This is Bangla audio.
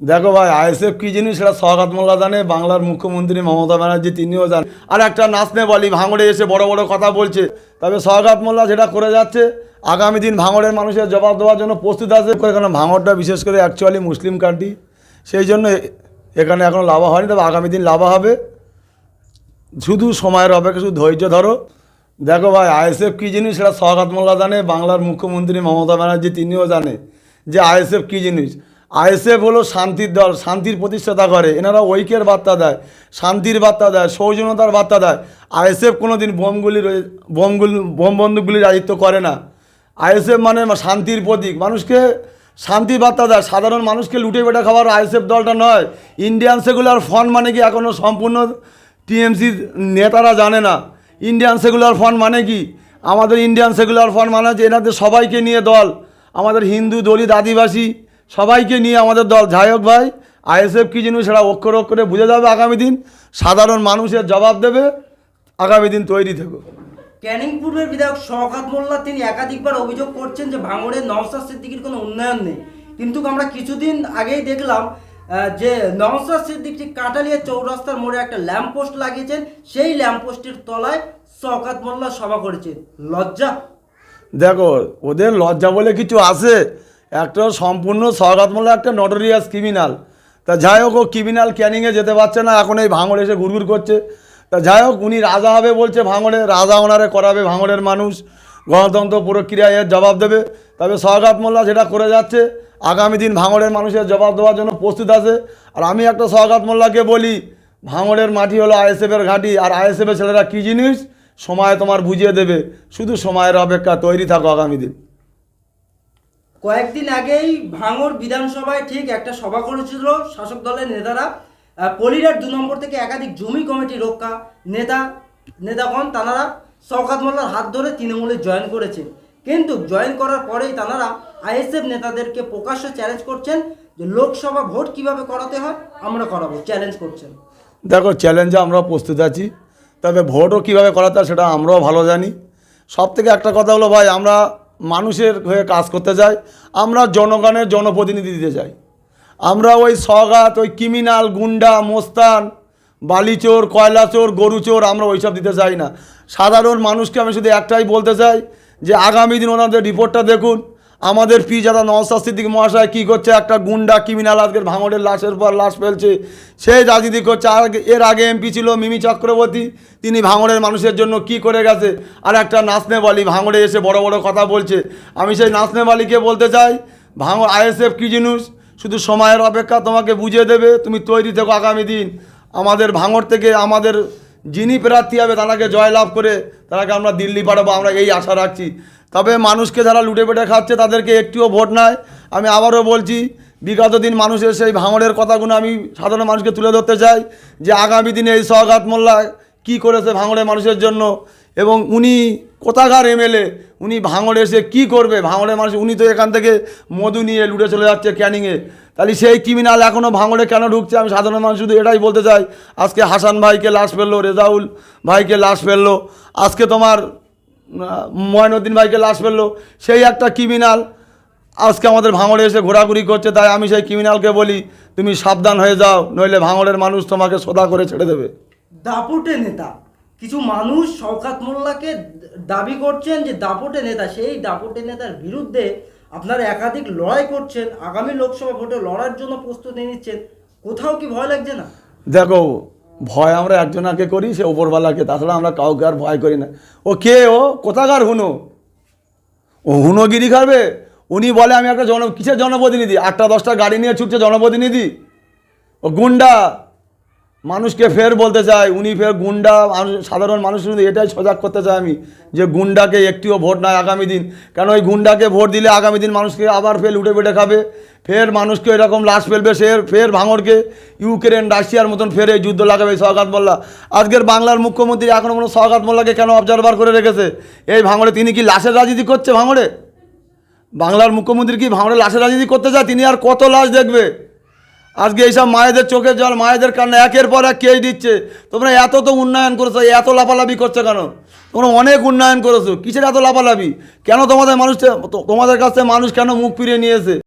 দেখো ভাই, আইএসএফ কি জিনিস? সেটা সওগাত মোল্লা জানে, বাংলার মুখ্যমন্ত্রী মমতা ব্যানার্জি তিনিও জানেন আর একটা নাচনে বলি, ভাঙড়ে এসে বড় বড় কথা বলছে। তবে সওগাত মোল্লা যেটা করে যাচ্ছে, আগামী দিন ভাঙড়ের মানুষের জবাব দেওয়ার জন্য প্রস্তুত আছে। এখানে ভাঙড়টা বিশেষ করে অ্যাকচুয়ালি মুসলিম কান্ট্রি সেই জন্য এখানে এখনও লাভা হয়নি, তবে আগামী দিন লাভা হবে। শুধু সময়ের অপেক্ষা, শুধু ধৈর্য ধরো। দেখো ভাই, আইএসএফ কী জিনিস? সেটা সওগাত মোল্লা জানে, বাংলার মুখ্যমন্ত্রী মমতা ব্যানার্জি তিনিও জানে যে আইএসএফ কী জিনিস। আইএসএফ হলো শান্তির দল, শান্তির প্রতিষ্ঠাতা করে। এনারা ঐক্যের বার্তা দেয়, শান্তির বার্তা দেয়, সৌজন্যতার বার্তা দেয়। আইএসএফ কোনো দিন বোমগুলির বোমগুলি, বোম বন্দুকগুলির রাজিত্ব করে না। আইএসএফ মানে শান্তির প্রতীক। মানুষকে শান্তি বার্তা দেয়। সাধারণ মানুষকে লুটে বেটে খাবার আইএসএফ দলটা নয়। ইন্ডিয়ান সেকুলার ফ্রন্ট মানে কি এখনও সম্পূর্ণ টিএমসি নেতারা জানে না? ইন্ডিয়ান সেকুলার ফ্রন্ট মানে কি? আমাদের ইন্ডিয়ান সেকুলার ফ্রন্ট মানে হচ্ছে এনাদের সবাইকে নিয়ে দল। আমাদের হিন্দু দলিত আদিবাসী সবাইকে নিয়ে আমাদের দল। যাই হোক ভাই আইএসএফ কী জিনিস সেটা অক্ষর অক্ষরে বুঝে যাবে আগামী দিন। সাধারণ মানুষের জবাব দেবে। আগামী দিন তৈরি থেকো। ক্যানিং পূর্বের বিধায়ক শওকাত মোল্লা তিনি একাধিকবার অভিযোগ করছেন যে ভাঙড়ের নওসাদ সিদ্দিকির কোনো উন্নয়ন নেই। কিন্তু আমরা কিছুদিন আগেই দেখলাম যে নওসাদ সিদ্দিক ঠিক কাটালিয়া চৌরাস্তার মোড়ে একটা ল্যাম্প পোস্ট লাগিয়েছেন। সেই ল্যাম্প পোস্টের তলায় শওকাত মোল্লা সভা করেছেন। লজ্জা? দেখো ওদের লজ্জা বলে কিছু আছে। একটা সম্পূর্ণ সৌগাত মোল্লা একটা নটোরিয়াস ক্রিমিনাল তা যাই হোক, ও ক্রিমিনাল ক্যানিংয়ে যেতে পারছে না, এখন এই ভাঙড় এসে ঘুরঘুর করছে। তা যাই হোক, উনি রাজা হবে বলছে ভাঙড়ে, রাজা ওনারে করাবে ভাঙড়ের মানুষ। গণতন্ত্র প্রক্রিয়ায় এর জবাব দেবে। তবে সৌগাত মোল্লা যেটা করে যাচ্ছে, আগামী দিন ভাঙড়ের মানুষের জবাব দেওয়ার জন্য প্রস্তুত আছে। আর আমি একটা সৌগাত মোল্লাকে বলি, ভাঙড়ের মাটি হলো আইএসএফের ঘাঁটি, আর আইএসএফের ছেলেরা কী জিনিস? সময় তোমার বুঝিয়ে দেবে। শুধু সময়ের অপেক্ষা, তৈরি থাকো আগামী দিন। কয়েকদিন আগেই ভাঙড় বিধানসভায় ঠিক একটা সভা করেছিল শাসক দলের নেতারা। পলিরার দু নম্বর থেকে একাধিক জমি কমিটি রক্ষা নেতা, নেতাগণ তানারা শওকাত মোল্লার হাত ধরে তৃণমূলে জয়েন করেছেন। কিন্তু জয়েন করার পরেই তানারা আইএসএফ নেতাদেরকে প্রকাশ্য চ্যালেঞ্জ করছেন যে লোকসভা ভোট কীভাবে করাতে হয়, আমরা করাবো চ্যালেঞ্জ করছেন। দেখো চ্যালেঞ্জে আমরা প্রস্তুত আছি। তবে ভোটও কীভাবে করাতে হয় সেটা আমরাও ভালো জানি। সব থেকে একটা কথা হলো ভাই, আমরা মানুষের হয়ে কাজ করতে যাই, আমরা জনগণের জনপ্রতিনিধি দিতে যাই। আমরা ওই সগাত ওই ক্রিমিনাল গুন্ডা, মোস্তান, বালিচোর, কয়লাচোর, গরুচোর আমরা ওইসব দিতে চাই না। সাধারণ মানুষকে আমি শুধু একটাই বলতে চাই যে আগামী দিন ওনাদের রিপোর্টটা দেখুন। আমাদের পি যারা নওসাদ সিদ্দিক মহাশয় কী করছে? একটা গুন্ডা ক্রিমিনাল আজকের ভাঙড়ের লাশের পর লাশ ফেলছে। সেই রাজনীতি করছে। আর এর আগে এমপি ছিল মিমি চক্রবর্তী। তিনি ভাঙড়ের মানুষের জন্য কি করে গেছে? আর একটা নাচনে বালি ভাঙড়ে এসে বড় বড় কথা বলছে। আমি সেই নাচনে বালিকে বলতে চাই ভাঙড় আইএসএফ কী জিনিস? শুধু সময়ের অপেক্ষা তোমাকে বুঝিয়ে দেবে। তুমি তৈরি থেকো আগামী দিন। আমাদের ভাঙড় থেকে আমাদের যিনি প্রার্থী হবে, তাকে জয়লাভ করে তাকে আমরা দিল্লি পাঠাবো। আমরা এই আশা রাখছি। তবে মানুষকে যারা লুটে পেটে খাচ্ছে, তাদেরকে একটিও ভোট নাই। আমি আবারও বলছি, বিগত দিন মানুষের সেই ভাঙড়ের কথাগুলো আমি সাধারণ মানুষকে তুলে ধরতে চাই, যে আগামী দিনে এই সৌগাত মোল্লা কী করেছে ভাঙড়ের মানুষের জন্য এবং উনি কোথাকার এমএলএ উনি ভাঙড়ে এসে কী করবে? ভাঙড়ের মানুষ, উনি তো এখান থেকে মধু নিয়ে লুটে চলে যাচ্ছে ক্যানিংয়ে তাহলে সেই ক্রিমিনাল এখনও ভাঙড়ে কেন ঢুকছে? আমি সাধারণ মানুষ শুধু এটাই বলতে চাই, আজকে হাসান ভাইকে লাশ ফেলল, রেজাউল ভাইকে লাশ ফেলল, আজকে তোমার আহ, ময়নুদ্দিন ভাইকে লাশ ফেলল। সেই একটা ক্রিমিনাল আজকে আমাদের ভাঙড়ে এসে ঘোরাঘুরি করছে তাই আমি সেই ক্রিমিনালকে বলি তুমি সাবধান হয়ে যাও নইলে ভাঙড়ের মানুষ তোমাকে সোদা করে ছেড়ে দেবে। দাপুটে নেতা। কিছু মানুষ শওকাত মোল্লাকে দাবি করছেন যে দাপুটে নেতা সেই দাপুটে নেতার বিরুদ্ধে আপনারা একাধিক লড়াই করছেন আগামী লোকসভা ভোটে লড়ার জন্য প্রস্তুতি নিচ্ছেন। কোথাও কি ভয় লাগছে না? দেখো ভয় আমরা একজনাকে করি, সে ওপরওয়ালাকে তাছাড়া আমরা কাউকে আর ভয় করি না। ও কে ও? কোথাকার হুনো? ও হুনোগিরি খাবে? উনি বলে, আমি একটা জন, কিসের জনপ্রতিনিধি? আটটা দশটা গাড়ি নিয়ে ছুটছে জনপ্রতিনিধি? ও গুন্ডা! মানুষকে ফের বলতে চাই, উনি ফের গুন্ডা সাধারণ মানুষ শুধু এটাই সজাগ করতে চাই আমি, যে গুন্ডাকে একটিও ভোট নয় আগামী দিন। কেন ওই গুন্ডাকে ভোট দিলে আগামী দিন মানুষকে আবার ফের উঠে পেটে খাবে? ফের মানুষকে এরকম লাশ ফেলবে, সে ফের ভাঙড়কে? ইউক্রেন, রাশিয়ার মতন ফের এই যুদ্ধ লাগাবে সওগাত মোল্লা। আজকের বাংলার মুখ্যমন্ত্রী এখনও কোনো সওগাত মোল্লাকে কেন অবজারভার করে রেখেছে? এই ভাঙড়ে তিনি কি লাশের রাজনীতি করছে ভাঙড়ে? বাংলার মুখ্যমন্ত্রী কি ভাঙড়ে লাশের রাজনীতি করতে চায়? তিনি আর কত লাশ দেখবে? আজকে এইসব মায়েদের চোখের জল, মায়েদের কান্না, একের পর এক কেই দিচ্ছে? তোমরা এত তো উন্নয়ন করেছ, এত লাফালাফি করছ কেন? তোমরা অনেক উন্নয়ন করেছ। কিসের এত লাফালাফি? কেন তোমাদের মানুষ তোমাদের কাছে মানুষ কেন মুখ ফিরিয়ে নিয়েছে?